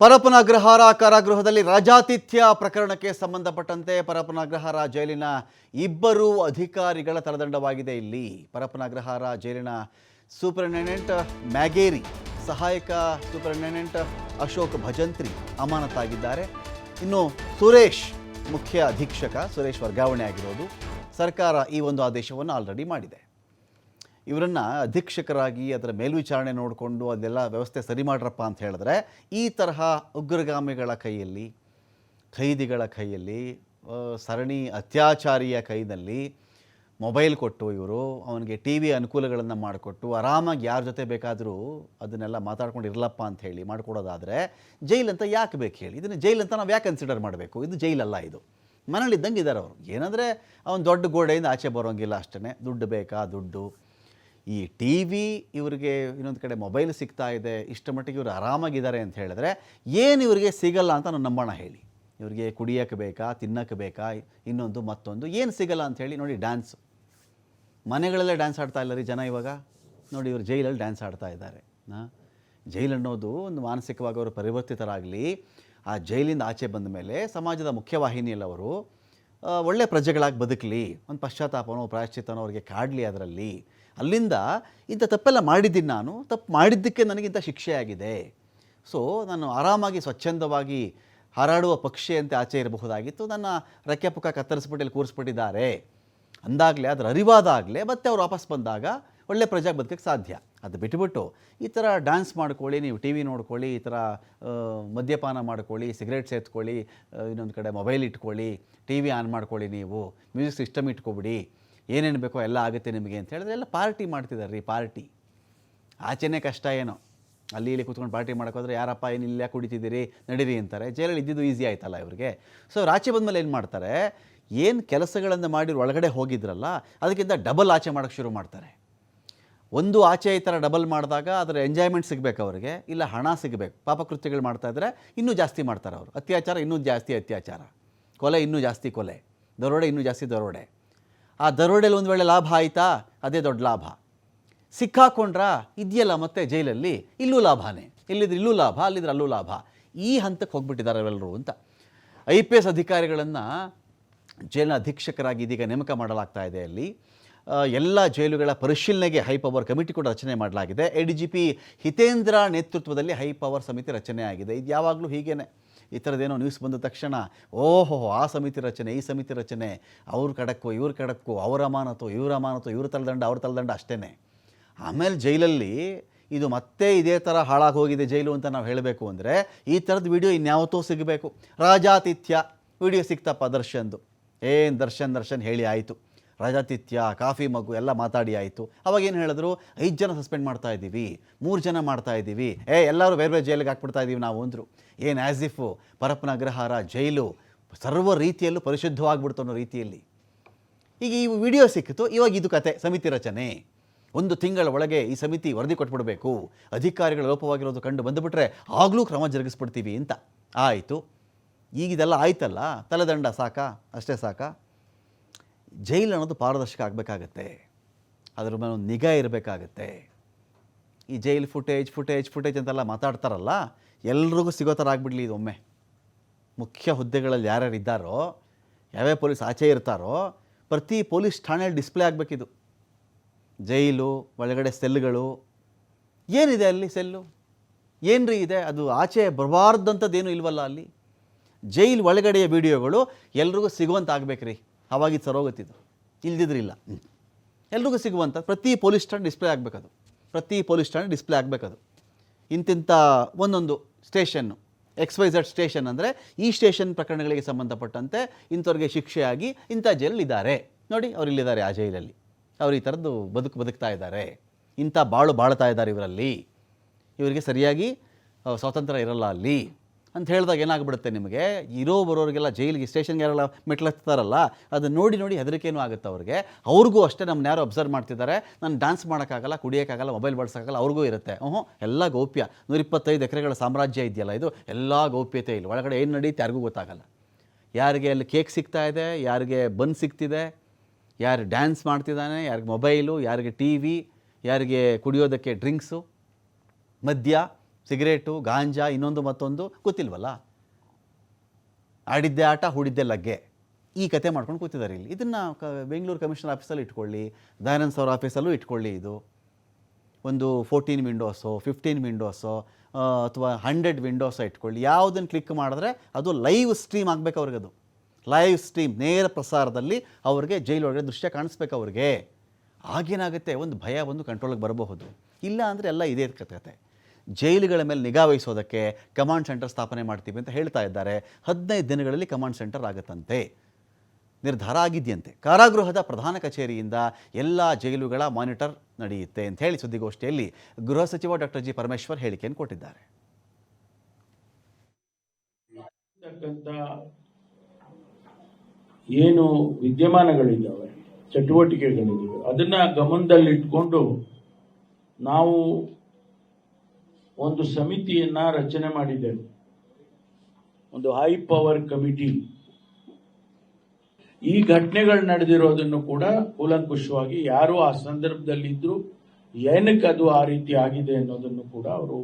ಪರಪ್ಪನ ಅಗ್ರಹಾರ ಕಾರಾಗೃಹದಲ್ಲಿ ರಾಜಾತಿಥ್ಯ ಪ್ರಕರಣಕ್ಕೆ ಸಂಬಂಧಪಟ್ಟಂತೆ ಪರಪ್ಪನ ಅಗ್ರಹಾರ ಜೈಲಿನ ಇಬ್ಬರು ಅಧಿಕಾರಿಗಳ ತಳದಂಡವಾಗಿದೆ ಇಲ್ಲಿ ಪರಪ್ಪನ ಅಗ್ರಹಾರ ಜೈಲಿನ ಸೂಪರಿಂಟೆಂಡೆಂಟ್ ಮ್ಯಾಗೇರಿ, ಸಹಾಯಕ ಸೂಪರಿಂಟೆಂಡೆಂಟ್ ಅಶೋಕ್ ಭಜಂತ್ರಿ ಅಮಾನತಾಗಿದ್ದಾರೆ. ಇನ್ನು ಸುರೇಶ್ ಮುಖ್ಯ ಅಧೀಕ್ಷಕ, ಸುರೇಶ್ ವರ್ಗಾವಣೆ ಆಗಿರೋದು. ಸರ್ಕಾರ ಈ ಒಂದು ಆದೇಶವನ್ನು ಆಲ್ರೆಡಿ ಮಾಡಿದೆ. ಇವರನ್ನು ಅಧೀಕ್ಷಕರಾಗಿ ಅದರ ಮೇಲ್ವಿಚಾರಣೆ ನೋಡಿಕೊಂಡು ಅದೆಲ್ಲ ವ್ಯವಸ್ಥೆ ಸರಿ ಮಾಡ್ರಪ್ಪ ಅಂತ ಹೇಳಿದ್ರೆ, ಈ ತರಹ ಉಗ್ರಗಾಮಿಗಳ ಕೈಯಲ್ಲಿ, ಖೈದಿಗಳ ಕೈಯಲ್ಲಿ ಸರಣಿ ಅತ್ಯಾಚಾರಿಯ ಕೈನಲ್ಲಿ ಮೊಬೈಲ್ ಕೊಟ್ಟು ಇವರು, ಅವನಿಗೆ ಟಿ ವಿ ಅನುಕೂಲಗಳನ್ನು ಮಾಡಿಕೊಟ್ಟು ಆರಾಮಾಗಿ ಯಾರ ಜೊತೆ ಬೇಕಾದರೂ ಅದನ್ನೆಲ್ಲ ಮಾತಾಡ್ಕೊಂಡು ಇರಲಪ್ಪ ಅಂತ ಹೇಳಿ ಮಾಡಿಕೊಡೋದಾದರೆ ಜೈಲ್ ಅಂತ ಯಾಕೆ ಬೇಕು ಹೇಳಿ? ಇದನ್ನು ಜೈಲ್ ಅಂತ ನಾವು ಯಾಕೆ ಕನ್ಸಿಡರ್ ಮಾಡಬೇಕು? ಇದು ಜೈಲಲ್ಲ ಇದು. ಮನೇಲಿದ್ದಂಗೆ ಇದ್ದಾರೆ ಅವರು. ಏನಂದರೆ, ಅವನು ದೊಡ್ಡ ಗೋಡೆಯಿಂದ ಆಚೆ ಬರೋಂಗಿಲ್ಲ ಅಷ್ಟೇ ದುಡ್ಡು ಬೇಕಾ? ದುಡ್ಡು. ಈ ಟಿ ವಿ ಇವರಿಗೆ ಇನ್ನೊಂದು ಕಡೆ ಮೊಬೈಲ್ ಸಿಗ್ತಾ ಇದೆ, ಇಷ್ಟ ಮಟ್ಟಿಗೆ ಇವರು ಆರಾಮಾಗಿದ್ದಾರೆ ಅಂತ ಹೇಳಿದ್ರೆ ಏನು ಇವರಿಗೆ ಸಿಗಲ್ಲ ಅಂತ ನಾನು ನಂಬೋಣ ಹೇಳಿ. ಇವರಿಗೆ ಕುಡಿಯೋಕ್ಕೆ ಬೇಕಾ ತಿನ್ನೋಕ್ಕೆ ಬೇಕಾ, ಇನ್ನೊಂದು ಮತ್ತೊಂದು, ಏನು ಸಿಗಲ್ಲ ಅಂತ ಹೇಳಿ ನೋಡಿ ಡ್ಯಾನ್ಸ್ ಮನೆಗಳಲ್ಲೇ ಡ್ಯಾನ್ಸ್ ಆಡ್ತಾ ಇಲ್ಲ ರೀ ಜನ ಇವಾಗ. ನೋಡಿ ಇವರು ಜೈಲಲ್ಲಿ ಡ್ಯಾನ್ಸ್ ಆಡ್ತಾ ಇದ್ದಾರೆ. ಹಾಂ? ಜೈಲ್ ಅನ್ನೋದು ಒಂದು ಮಾನಸಿಕವಾಗಿ ಅವರು ಪರಿವರ್ತಿತರಾಗಲಿ, ಆ ಜೈಲಿಂದ ಆಚೆ ಬಂದ ಮೇಲೆ ಸಮಾಜದ ಮುಖ್ಯವಾಹಿನಿಯಲ್ಲಿ ಅವರು ಒಳ್ಳೆ ಪ್ರಜೆಗಳಾಗಿ ಬದುಕಲಿ, ಒಂದು ಪಶ್ಚಾತ್ತಾಪನೋ, ಪ್ರಾಯಶ್ಚಿತ್ತನೋ ಅವರಿಗೆ ಕಾಡಲಿ ಅದರಲ್ಲಿ. ಅಲ್ಲಿಂದ ಇಂಥ ತಪ್ಪೆಲ್ಲ ಮಾಡಿದ್ದೀನಿ ನಾನು, ತಪ್ಪು ಮಾಡಿದ್ದಕ್ಕೆ ನನಗಿಂತ ಶಿಕ್ಷೆ ಆಗಿದೆ. ಸೊ ನಾನು ಆರಾಮಾಗಿ, ಸ್ವಚ್ಛಂದವಾಗಿ ಹಾರಾಡುವ ಅಂತ ಆಚೆ ಇರಬಹುದಾಗಿತ್ತು. ನನ್ನ ರೆಕ್ಕೆ ಪುಕ್ಕ ಕತ್ತರಿಸ್ಬಿಟ್ಟು ಕೂರಿಸ್ಬಿಟ್ಟಿದ್ದಾರೆ. ಅಂದಾಗಲೇ, ಅದರ ಅರಿವಾದಾಗಲೇ, ಮತ್ತೆ ಅವ್ರು ವಾಪಸ್ ಬಂದಾಗ ಒಳ್ಳೆ ಪ್ರಜೆಗೆ ಬದುಕಕ್ಕೆ ಸಾಧ್ಯ. ಅದು ಬಿಟ್ಬಿಟ್ಟು, ಈ ಥರ ಡ್ಯಾನ್ಸ್ ಮಾಡ್ಕೊಳ್ಳಿ, ನೀವು ಟಿ ವಿ ನೋಡ್ಕೊಳ್ಳಿ, ಈ ಥರ ಮದ್ಯಪಾನ ಮಾಡ್ಕೊಳ್ಳಿ, ಸಿಗರೇಟ್ ಸೇತ್ಕೊಳ್ಳಿ ಇನ್ನೊಂದು ಕಡೆ ಮೊಬೈಲ್ ಇಟ್ಕೊಳ್ಳಿ, ಟಿ ವಿ ಆನ್ ಮಾಡ್ಕೊಳ್ಳಿ ನೀವು, ಮ್ಯೂಸಿಕ್ ಸಿಸ್ಟಮ್ ಇಟ್ಕೊಬಿಡಿ. ಏನೇನು ಬೇಕೋ ಎಲ್ಲ ಆಗುತ್ತೆ ನಿಮಗೆ ಅಂತ ಹೇಳಿದ್ರೆ ಎಲ್ಲ ಪಾರ್ಟಿ ಮಾಡ್ತಿದ್ದಾರೆ ರೀ, ಪಾರ್ಟಿ. ಆಚೆನೇ ಕಷ್ಟ ಏನೋ. ಅಲ್ಲಿ ಇಲ್ಲಿ ಕೂತ್ಕೊಂಡು ಪಾರ್ಟಿ ಮಾಡೋಕ್ಕೋದ್ರೆ ಯಾರಪ್ಪ, ಏನು ಇಲ್ಲ ಕುಡಿತಿದ್ದೀರಿ? ನಡೀರಿ ಅಂತಾರೆ. ಜೈಲಲ್ಲಿ ಇದ್ದಿದ್ದು ಈಸಿ ಆಯ್ತಲ್ಲ ಇವರಿಗೆ. ಸೊ ರಾಚೆ ಬಂದ ಬಂದಮೇಲೆ ಏನು ಮಾಡ್ತಾರೆ? ಏನು ಕೆಲಸಗಳನ್ನು ಮಾಡಿ ಒಳಗಡೆ ಹೋಗಿದ್ರಲ್ಲ, ಅದಕ್ಕಿಂತ ಡಬಲ್ ಆಚೆ ಮಾಡೋಕ್ಕೆ ಶುರು ಮಾಡ್ತಾರೆ. ಒಂದು ಆಚೆ ಈ ಥರ ಡಬಲ್ ಮಾಡಿದಾಗ ಅದರ ಎಂಜಾಯ್ಮೆಂಟ್ ಸಿಗಬೇಕು ಅವರಿಗೆ, ಇಲ್ಲ ಹಣ ಸಿಗಬೇಕು. ಪಾಪಕೃತ್ಯಗಳು ಮಾಡ್ತಾ ಇದ್ದರೆ ಇನ್ನೂ ಜಾಸ್ತಿ ಮಾಡ್ತಾರೆ ಅವರು. ಅತ್ಯಾಚಾರ ಇನ್ನೂ ಜಾಸ್ತಿ ಅತ್ಯಾಚಾರ. ಕೊಲೆ ಇನ್ನೂ ಜಾಸ್ತಿ ಕೊಲೆ. ದರೋಡೆ ಇನ್ನೂ ಜಾಸ್ತಿ ದರೋಡೆ. ಆ ದರೋಡೆಯಲ್ಲಿ ಒಂದು ವೇಳೆ ಲಾಭ ಆಯಿತಾ? ಅದೇ ದೊಡ್ಡ ಲಾಭ. ಸಿಕ್ಕಾಕೊಂಡ್ರಾ ಇದೆಯಲ್ಲ ಮತ್ತೆ ಜೈಲಲ್ಲಿ? ಇಲ್ಲೂ ಲಾಭನೇ. ಇಲ್ಲಿದ್ರೆ ಇಲ್ಲೂ ಲಾಭ, ಅಲ್ಲಿದ್ರೆ ಅಲ್ಲೂ ಲಾಭ. ಈ ಹಂತಕ್ಕೆ ಹೋಗ್ಬಿಟ್ಟಿದ್ದಾರೆ ಅವೆಲ್ಲರೂ ಅಂತ. ಐ ಪಿ ಎಸ್ ಅಧಿಕಾರಿಗಳನ್ನು ಜೈಲಿನ ಅಧೀಕ್ಷಕರಾಗಿ ಇದೀಗ ನೇಮಕ ಮಾಡಲಾಗ್ತಾ ಇದೆ ಅಲ್ಲಿ. ಎಲ್ಲ ಜೈಲುಗಳ ಪರಿಶೀಲನೆಗೆ ಹೈ ಪವರ್ ಕಮಿಟಿ ಕೂಡ ರಚನೆ ಮಾಡಲಾಗಿದೆ. A D G P Hitendra ನೇತೃತ್ವದಲ್ಲಿ ಹೈ ಪವರ್ ಸಮಿತಿ ರಚನೆ ಆಗಿದೆ. ಇದು ಯಾವಾಗಲೂ ಹೀಗೇನೆ. ಈ ಥರದ್ದೇನೋ ನ್ಯೂಸ್ ಬಂದ ತಕ್ಷಣ, ಓಹೋ, ಆ ಸಮಿತಿ ರಚನೆ, ಈ ಸಮಿತಿ ರಚನೆ, ಅವ್ರ ಕಡಕ್ಕೋ, ಇವ್ರ ಕಡಕ್ಕೋ, ಅವರ ಅಮಾನತು, ಇವ್ರ ಅಮಾನತು, ಇವ್ರ ತಲೆದಂಡ, ಅವ್ರ ತಲೆದಂಡ ಅಷ್ಟೇ ಆಮೇಲೆ ಜೈಲಲ್ಲಿ ಇದು ಮತ್ತೆ ಇದೇ ಥರ ಹಾಳಾಗಿ ಹೋಗಿದೆ ಜೈಲು ಅಂತ ನಾವು ಹೇಳಬೇಕು ಅಂದರೆ, ಈ ಥರದ ವಿಡಿಯೋ ಇನ್ಯಾವತ್ತೂ ಸಿಗಬೇಕು. ರಾಜಾತಿಥ್ಯ ವಿಡಿಯೋ ಸಿಕ್ತಪ್ಪ ದರ್ಶನ್ದು. ಏನು ದರ್ಶನ್ ದರ್ಶನ್ ಹೇಳಿ ಆಯಿತು. ರಾಜಾತಿಥ್ಯ, ಕಾಫಿ ಮಗು ಎಲ್ಲ ಮಾತಾಡಿ ಆಯಿತು. ಅವಾಗ ಏನು ಹೇಳಿದ್ರು? ಐದು ಜನ ಸಸ್ಪೆಂಡ್ ಮಾಡ್ತಾ ಇದ್ದೀವಿ. ಮೂರು ಜನ ಮಾಡ್ತಾ ಇದ್ದೀವಿ. ಏ, ಎಲ್ಲರೂ ಬೇರೆ ಬೇರೆ ಜೈಲಿಗೆ ಹಾಕ್ಬಿಡ್ತಾ ಇದ್ದೀವಿ ನಾವು ಅಂದರು. ಏನು as if Parappana Agrahara jail ಸರ್ವ ರೀತಿಯಲ್ಲೂ ಪರಿಶುದ್ಧವಾಗ್ಬಿಡ್ತು ಅನ್ನೋ ರೀತಿಯಲ್ಲಿ. ಈಗ ಈ ವಿಡಿಯೋ ಸಿಕ್ಕಿತು. ಇವಾಗ ಇದು ಕತೆ, ಸಮಿತಿ ರಚನೆ. ಒಂದು ತಿಂಗಳ ಒಳಗೆ ಈ ಸಮಿತಿ ವರದಿ ಕೊಟ್ಬಿಡಬೇಕು. ಅಧಿಕಾರಿಗಳ ಲೋಪವಾಗಿರೋದು ಕಂಡು ಬಂದುಬಿಟ್ರೆ ಆಗಲೂ ಕ್ರಮ ಜರುಗಿಸ್ಬಿಡ್ತೀವಿ ಅಂತ. ಆಯಿತು. ಈಗಿದೆಲ್ಲ ಆಯ್ತಲ್ಲ? ತಲೆದಂಡ ಸಾಕಾ? ಅಷ್ಟೇ ಸಾಕಾ? ಜೈಲು ಅನ್ನೋದು ಪಾರದರ್ಶಕ ಆಗಬೇಕಾಗತ್ತೆ. ಅದ್ರ ಮೇಲೆ ಒಂದು ನಿಗಾ ಇರಬೇಕಾಗತ್ತೆ. ಈ ಜೈಲ್ ಫುಟೇಜ್ ಫುಟೇಜ್ ಫುಟೇಜ್ ಅಂತೆಲ್ಲ ಮಾತಾಡ್ತಾರಲ್ಲ, ಎಲ್ರಿಗೂ ಸಿಗೋ ಥರ ಆಗಿಬಿಡ್ಲಿ ಇದೊಮ್ಮೆ ಮುಖ್ಯ ಹುದ್ದೆಗಳಲ್ಲಿ ಯಾರ್ಯಾರು ಇದ್ದಾರೋ, ಯಾವ್ಯಾವ ಪೊಲೀಸ್ ಆಚೆ ಇರ್ತಾರೋ, ಪ್ರತಿ ಪೊಲೀಸ್ ಠಾಣೆಯಲ್ಲಿ ಡಿಸ್ಪ್ಲೇ ಆಗಬೇಕಿದು. ಜೈಲು, ಒಳಗಡೆ ಸೆಲ್ಗಳು, ಏನಿದೆ ಅಲ್ಲಿ ಸೆಲ್ಲು? ಏನ್ರಿ ಇದೆ? ಅದು ಆಚೆ ಬರಬಾರ್ದಂಥದ್ದೇನು ಇಲ್ವಲ್ಲ ಅಲ್ಲಿ? ಜೈಲ್ ಒಳಗಡೆಯ ವಿಡಿಯೋಗಳು ಎಲ್ರಿಗೂ ಸಿಗುವಂತ ಆಗ್ಬೇಕ್ರಿ ಅವಾಗಿದ್ದು ಸರೋಗತ್ತಿದ್ದು ಇಲ್ದಿದ್ರಿಲ್ಲ. ಎಲ್ರಿಗೂ ಸಿಗುವಂಥ ಪ್ರತಿ ಪೊಲೀಸ್ ಸ್ಟ್ಯಾಂಡ್ ಡಿಸ್ಪ್ಲೇ ಆಗಬೇಕದು. ಪ್ರತಿ ಪೊಲೀಸ್ ಸ್ಟ್ಯಾಂಡ್ ಡಿಸ್ಪ್ಲೇ ಆಗಬೇಕದು. ಇಂತಿಂಥ ಒಂದೊಂದು station X Y Z station ಅಂದರೆ ಈ ಸ್ಟೇಷನ್ ಪ್ರಕರಣಗಳಿಗೆ ಸಂಬಂಧಪಟ್ಟಂತೆ ಇಂಥವ್ರಿಗೆ ಶಿಕ್ಷೆಯಾಗಿ ಇಂಥ ಜೈಲಲ್ಲಿ ಇದ್ದಾರೆ. ನೋಡಿ, ಅವ್ರು ಇಲ್ಲಿದ್ದಾರೆ ಆ ಜೈಲಲ್ಲಿ ಅವ್ರು ಈ ಥರದ್ದು ಬದುಕು ಬದುಕ್ತಾ ಇದ್ದಾರೆ. ಇಂಥ ಬಾಳು ಬಾಳ್ತಾ ಇದ್ದಾರೆ ಇವರಲ್ಲಿ. ಇವರಿಗೆ ಸರಿಯಾಗಿ ಸ್ವಾತಂತ್ರ್ಯ ಇರಲ್ಲ ಅಲ್ಲಿ. ಅಂತ ಹೇಳಿದಾಗ ಏನಾಗ್ಬಿಡುತ್ತೆ ನಿಮಗೆ? ಇರೋ ಬರೋರಿಗೆಲ್ಲ ಜೈಲಿಗೆ ಸ್ಟೇಷನ್ಗೆ ಯಾರೆಲ್ಲ ಮೆಟ್ಲತ್ತಾರಲ್ಲ ಅದನ್ನ ನೋಡಿ ನೋಡಿ ಹೆದರಿಕೆನೂ ಆಗುತ್ತೆ ಅವ್ರಿಗೆ. ಅವ್ರಿಗೂ ಅಷ್ಟೇ ನಮ್ಮನ್ನ ಯಾರು ಅಬ್ಸರ್ವ್ ಮಾಡ್ತಿದ್ದಾರೆ. ನಾನು ಡ್ಯಾನ್ಸ್ ಮಾಡೋಕ್ಕಾಗಲ್ಲ, ಕುಡಿಯೋಕ್ಕಾಗಲ್ಲ, ಮೊಬೈಲ್ ಬಳಸೋಕ್ಕಾಗಲ್ಲ, ಅವ್ರಿಗೂ ಇರುತ್ತೆ. ಹ್ಞೂ ಎಲ್ಲ ಗೌಪ್ಯ. ನೂರಿಪ್ಪತ್ತೈದು ಎಕರೆಗಳ ಸಾಮ್ರಾಜ್ಯ ಇದೆಯಲ್ಲ ಇದು? ಎಲ್ಲ ಗೌಪ್ಯತೆ ಇಲ್ಲ. ಒಳಗಡೆ ಏನು ನಡೀತೆ ಯಾರಿಗೂ ಗೊತ್ತಾಗಲ್ಲ. ಯಾರಿಗೆ ಅಲ್ಲಿ ಕೇಕ್ ಸಿಗ್ತಾ ಇದೆ? ಯಾರಿಗೆ ಬನ್ ಸಿಗ್ತಿದೆ? ಯಾರು ಡ್ಯಾನ್ಸ್ ಮಾಡ್ತಿದ್ದಾನೆ? ಯಾರಿಗೆ ಮೊಬೈಲು? ಯಾರಿಗೆ ಟಿ ವಿ? ಯಾರಿಗೆ ಕುಡಿಯೋದಕ್ಕೆ ಡ್ರಿಂಕ್ಸು? ಮದ್ಯ? ಸಿಗರೇಟು, ಗಾಂಜಾ, ಇನ್ನೊಂದು ಮತ್ತೊಂದು ಗೊತ್ತಿಲ್ವಲ್ಲ? ಆಡಿದ್ದೆ ಆಟ, ಹೂಡಿದ್ದೆ ಲಗ್ಗೆ. ಈ ಕತೆ ಮಾಡ್ಕೊಂಡು ಕೂತಿದ್ದಾರೆ ಇಲ್ಲಿ. ಇದನ್ನು ಕ, ಬೆಂಗಳೂರು ಕಮಿಷನರ್ ಆಫೀಸಲ್ಲಿ ಇಟ್ಕೊಳ್ಳಿ ದಯಾನಂದ್ ಸರ್ ಆಫೀಸಲ್ಲೂ ಇಟ್ಕೊಳ್ಳಿ ಇದು. ಒಂದು ಫೋರ್ಟೀನ್ ವಿಂಡೋಸೋ ಫಿಫ್ಟೀನ್ ವಿಂಡೋಸೋ ಅಥವಾ ಹಂಡ್ರೆಡ್ ವಿಂಡೋಸೋ ಇಟ್ಕೊಳ್ಳಿ. ಯಾವುದನ್ನು ಕ್ಲಿಕ್ ಮಾಡಿದ್ರೆ ಅದು ಲೈವ್ ಸ್ಟ್ರೀಮ್ ಆಗಬೇಕು ಅವ್ರಿಗೆ ಅದು. ಲೈವ್ ಸ್ಟ್ರೀಮ್ ನೇರ ಪ್ರಸಾರದಲ್ಲಿ ಅವ್ರಿಗೆ ಜೈಲೊಳಗಡೆ ದೃಶ್ಯ ಕಾಣಿಸ್ಬೇಕು ಅವ್ರಿಗೆ. ಆಗೇನಾಗುತ್ತೆ ಒಂದು ಭಯ ಬಂದು ಕಂಟ್ರೋಲಿಗೆ ಬರಬಹುದು. ಇಲ್ಲ ಅಂದರೆ ಎಲ್ಲ ಇದೇ ಕತೆ. ಜೈಲುಗಳ ಮೇಲೆ ನಿಗಾ ವಹಿಸೋದಕ್ಕೆ ಕಮಾಂಡ್ ಸೆಂಟರ್ ಸ್ಥಾಪನೆ ಮಾಡ್ತೀವಿ ಅಂತ ಹೇಳ್ತಾ ಇದ್ದಾರೆ. ಹದಿನೈದು ದಿನಗಳಲ್ಲಿ ಕಮಾಂಡ್ ಸೆಂಟರ್ ಆಗುತ್ತಂತೆ. ನಿರ್ಧಾರ ಆಗಿದೆಯಂತೆ. ಕಾರಾಗೃಹದ ಪ್ರಧಾನ ಕಚೇರಿಯಿಂದ ಎಲ್ಲ ಜೈಲುಗಳ ಮಾನಿಟರ್ ನಡೆಯುತ್ತೆ ಅಂತ ಹೇಳಿ ಸುದ್ದಿಗೋಷ್ಠಿಯಲ್ಲಿ ಗೃಹ ಸಚಿವ ಡಾಕ್ಟರ್ ಜಿ ಪರಮೇಶ್ವರ್ ಹೇಳಿಕೆಯನ್ನು ಕೊಟ್ಟಿದ್ದಾರೆ. ಏನು ವಿದ್ಯಮಾನಗಳಿದ್ದಾವೆ, ಚಟುವಟಿಕೆಗಳಿದ್ದಾವೆ, ಅದನ್ನ ಗಮನದಲ್ಲಿಟ್ಕೊಂಡು ನಾವು ಒಂದು ಸಮಿತಿಯನ್ನ ರಚನೆ ಮಾಡಿದ್ದೇವೆ ಒಂದು ಹೈ ಪವರ್ ಕಮಿಟಿ ಈ ಘಟನೆಗಳು ನಡೆದಿರೋದನ್ನು ಕೂಡ ಕೂಲಂಕುಷವಾಗಿ ಯಾರು ಆ ಸಂದರ್ಭದಲ್ಲಿ ಇದ್ರು ಏನಕ್ಕೆ ಅದು ಆ ರೀತಿ ಆಗಿದೆ ಅನ್ನೋದನ್ನು ಕೂಡ ಅವರು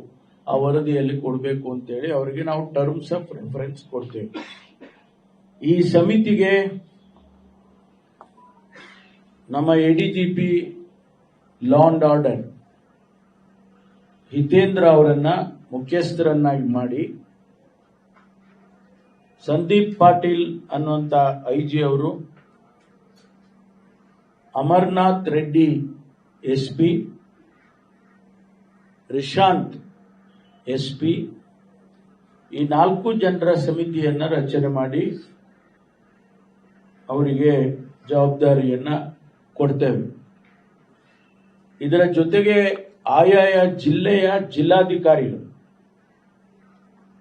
ಆ ವರದಿಯಲ್ಲಿ ಕೊಡಬೇಕು ಅಂತೇಳಿ ಅವರಿಗೆ ನಾವು ಟರ್ಮ್ಸ್ ಆಫ್ ರೆಫರೆನ್ಸ್ ಕೊಡ್ತೇವೆ. ಈ ಸಮಿತಿಗೆ ನಮ್ಮ ADGP law and order Hitendra ಅವರನ್ನ ಮುಖ್ಯಸ್ಥರನ್ನಾಗಿ ಮಾಡಿ ಸಂದೀಪ್ ಪಾಟೀಲ್ ಅನ್ನುವಂತ ಐ ಜಿ ಅವರು, Amarnath Reddy S P Rishant S P ಈ ನಾಲ್ಕು ಜನರ ಸಮಿತಿಯನ್ನು ರಚನೆ ಮಾಡಿ ಅವರಿಗೆ ಜವಾಬ್ದಾರಿಯನ್ನ ಕೊಡ್ತೇವೆ. ಇದರ ಜೊತೆಗೆ ಆಯಾಯ ಜಿಲ್ಲೆಯ ಜಿಲ್ಲಾಧಿಕಾರಿಗಳು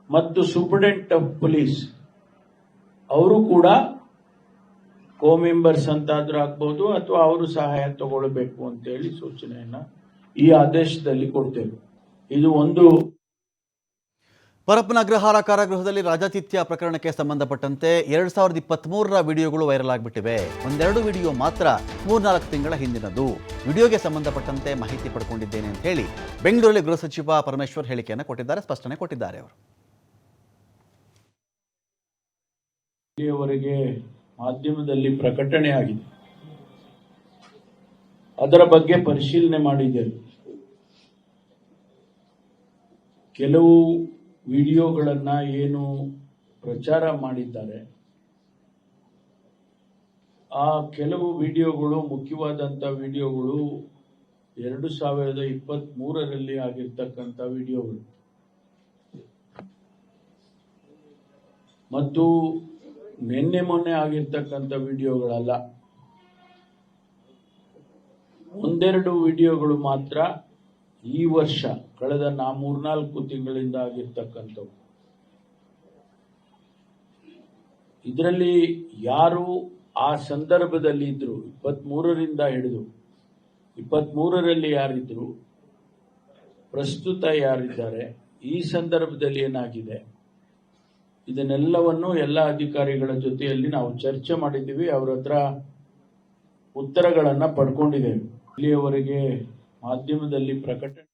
ಮತ್ತು ಸೂಪರಿಂಟೆಂಡೆಂಟ್ ಆಫ್ ಪೊಲೀಸ್ ಅವರು ಕೂಡ ಕೋ ಮೆಂಬರ್ಸ್ ಅಂತಾದ್ರೂ ಆಗ್ಬೋದು ಅಥವಾ ಅವರು ಸಹಾಯ ತಗೊಳ್ಬೇಕು ಅಂತೇಳಿ ಸೂಚನೆಯನ್ನ ಈ ಆದೇಶದಲ್ಲಿ ಕೊಡ್ತೇವೆ. ಇದು ಒಂದು ಪರಪ್ಪನ ಅಗ್ರಹಾರ ಕಾರಾಗೃಹದಲ್ಲಿ ರಾಜಾತಿಥ್ಯ ಪ್ರಕರಣಕ್ಕೆ ಸಂಬಂಧಪಟ್ಟಂತೆ ಎರಡು ಸಾವಿರದ ಇಪ್ಪತ್ತ್ಮೂರರ ವಿಡಿಯೋಗಳು ವೈರಲ್ ಆಗಿಬಿಟ್ಟಿವೆ ಒಂದೆರಡು ವಿಡಿಯೋ ಮಾತ್ರ ಮೂರ್ನಾಲ್ಕು ತಿಂಗಳ ಹಿಂದಿನದು. ವಿಡಿಯೋಗೆ ಸಂಬಂಧಪಟ್ಟಂತೆ ಮಾಹಿತಿ ಪಡ್ಕೊಂಡಿದ್ದೇನೆ ಅಂತ ಹೇಳಿ ಬೆಂಗಳೂರಲ್ಲಿ ಗೃಹ ಸಚಿವ ಪರಮೇಶ್ವರ್ ಹೇಳಿಕೆಯನ್ನು ಕೊಟ್ಟಿದ್ದಾರೆ, ಸ್ಪಷ್ಟನೆ ಕೊಟ್ಟಿದ್ದಾರೆ ಅವರು. ಇಲ್ಲಿಯವರೆಗೆ ಮಾಧ್ಯಮದಲ್ಲಿ ಪ್ರಕಟಣೆ ಆಗಿದೆ. ಅದರ ಬಗ್ಗೆ ಪರಿಶೀಲನೆ ಮಾಡಿದ್ದೇವೆ. ಕೆಲವು ವಿಡಿಯೋಗಳನ್ನ ಏನು ಪ್ರಚಾರ ಮಾಡಿದ್ದಾರೆ, ಆ ಕೆಲವು ವಿಡಿಯೋಗಳು, ಮುಖ್ಯವಾದಂತ ವಿಡಿಯೋಗಳು ಎರಡು ಸಾವಿರದ ಇಪ್ಪತ್ತ್ ಮೂರರಲ್ಲಿ ಆಗಿರ್ತಕ್ಕಂಥ ವಿಡಿಯೋಗಳು. ಮತ್ತು ನಿನ್ನೆ ಮೊನ್ನೆ ಆಗಿರ್ತಕ್ಕಂಥ ವಿಡಿಯೋಗಳಲ್ಲ. ಒಂದೆರಡು ವಿಡಿಯೋಗಳು ಮಾತ್ರ ಈ ವರ್ಷ ಕಳೆದ ನಾ ಮೂರ್ನಾಲ್ಕು ತಿಂಗಳಿಂದ ಆಗಿರ್ತಕ್ಕಂಥವು ಇದರಲ್ಲಿ ಯಾರು ಆ ಸಂದರ್ಭದಲ್ಲಿ ಇದ್ರು? ಇಪ್ಪತ್ಮೂರರಿಂದ ಹಿಡಿದು. ಇಪ್ಪತ್ಮೂರರಲ್ಲಿ ಯಾರಿದ್ರು? ಪ್ರಸ್ತುತ ಯಾರಿದ್ದಾರೆ? ಈ ಸಂದರ್ಭದಲ್ಲಿ ಏನಾಗಿದೆ? ಇದನ್ನೆಲ್ಲವನ್ನು ಎಲ್ಲ ಅಧಿಕಾರಿಗಳ ಜೊತೆಯಲ್ಲಿ ನಾವು ಚರ್ಚೆ ಮಾಡಿದ್ದೀವಿ. ಅವ್ರ ಹತ್ರ ಉತ್ತರಗಳನ್ನ ಪಡ್ಕೊಂಡಿದ್ದೇವೆ. ಇಲ್ಲಿಯವರೆಗೆ ಮಾಧ್ಯಮದಲ್ಲಿ ಪ್ರಕಟಣೆ